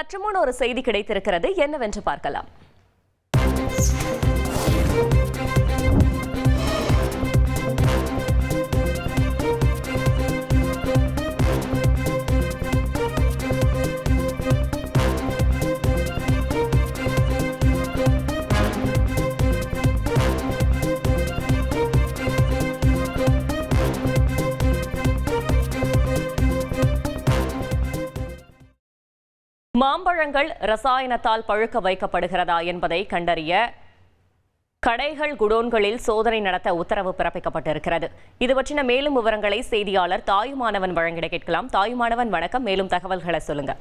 சற்று முன் ஒரு செய்தி கிடைத்திருக்கிறது. என்னவென்று பார்க்கலாம். மாம்பழங்கள் ரசாயனத்தால் பழுக்க வைக்கப்படுகிறதா என்பதை கண்டறிய கடைகள் குடோன்களில் சோதனை நடத்த உத்தரவு பிறப்பிக்கப்பட்டிருக்கிறது. இது பற்றின மேலும் விவரங்களை செய்தியாளர் தாயுமானவன் வழங்கிட கேட்கலாம். தாயுமானவன் வணக்கம். மேலும் தகவல்களை சொல்லுங்கள்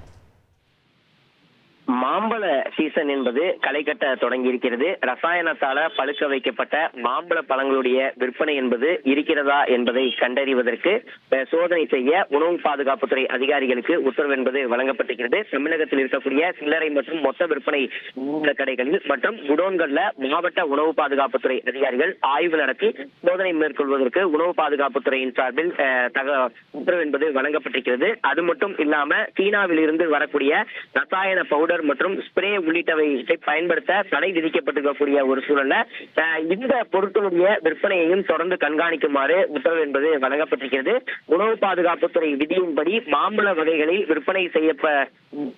மாம்பழ சீசன் என்பது களைகட்ட தொடங்கி இருக்கிறது. ரசாயனத்தால பழுக்க வைக்கப்பட்ட மாம்பழ பழங்களுடைய விற்பனை என்பது இருக்கிறதா என்பதை கண்டறிவதற்கு சோதனை செய்ய உணவு பாதுகாப்புத்துறை அதிகாரிகளுக்கு உத்தரவு என்பது வழங்கப்பட்டிருக்கிறது. தமிழகத்தில் இருக்கக்கூடிய சில்லறை மற்றும் மொத்த விற்பனை மாம்பழ கடைகளில் மற்றும் குடோன்கள்ல மாவட்ட உணவு பாதுகாப்புத்துறை அதிகாரிகள் ஆய்வு நடத்தி சோதனை மேற்கொள்வதற்கு உணவு பாதுகாப்புத்துறையின் சார்பில் தக உத்தரவு என்பது வழங்கப்பட்டிருக்கிறது. அது மட்டும் இல்லாம சீனாவில் இருந்து வரக்கூடிய ரசாயன பவுடர் மற்றும் மற்றும் ஸ்ப்ரே உள்ளிட்டவைகளை பயன்படுத்த தடை விதிக்கப்பட்டிருக்கக்கூடிய ஒரு சூழல்ல அஹ், இந்த பொருட்களுடைய விற்பனையையும் தொடர்ந்து கண்காணிக்குமாறு உத்தரவு என்பது வழங்கப்பட்டிருக்கிறது. உணவு பாதுகாப்புத்துறை விதியின்படி மாம்பழ வகைகளில் விற்பனை செய்யப்ப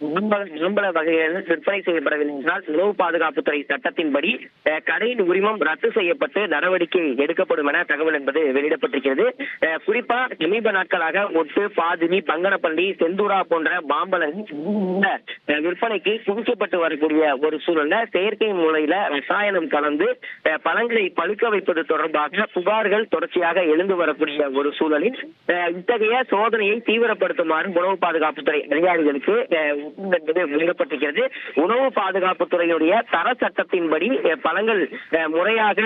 மாம்பழ மாம்பழ வகைகள் விற்பனை செய்யப்படவில்லை என்றால் உணவு பாதுகாப்புத்துறை சட்டத்தின்படி அஹ், கடையின் உரிமம் ரத்து செய்யப்பட்டு நடவடிக்கை எடுக்கப்படும் என தகவல் என்பது வெளியிடப்பட்டிருக்கிறது. அஹ், குறிப்பா சமீப நாட்களாக ஒட்டு பாதினி பங்கனப்பள்ளி செந்தூரா போன்ற மாம்பழங்கள் விற்பனைக்கு புதுக்கப்பட்டு வரக்கூடிய ஒரு சூழல்ல செயற்கை முறையில ரசாயனம் கலந்து பழங்களை பழுக்க வைப்பது தொடர்பாக புகார்கள் தொடர்ச்சியாக எழுந்து வரக்கூடிய ஒரு சூழலில் இத்தகைய சோதனையை தீவிரப்படுத்துமாறு உணவு பாதுகாப்புத்துறை அதிகாரிகளுக்கு என்பது வழங்கப்பட்டிருக்கிறது உணவு பாதுகாப்புத்துறையினுடைய தர சட்டத்தின்படி பழங்கள் முறையாக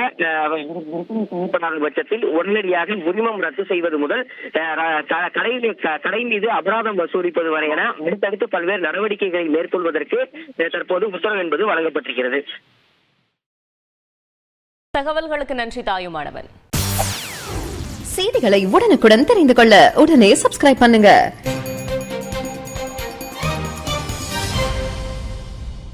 செய்யப்படாத பட்சத்தில் உடனடியாக உரிமம் ரத்து செய்வது முதல் க- கடையில் க- கடை மீது அபராதம் வசூலிப்பது வரை என அடுத்தடுத்து பல்வேறு நடவடிக்கைகளை மேற்கொள்வதற்கு தற்போது உத்தரவு என்பது வழங்கப்பட்டிருக்கிறது. தகவல்களுக்கு நன்றி தாயுமானவன் செய்திகளை உடனுக்குடன் தெரிந்து கொள்ள உடனே சப்ஸ்கிரைப் பண்ணுங்க.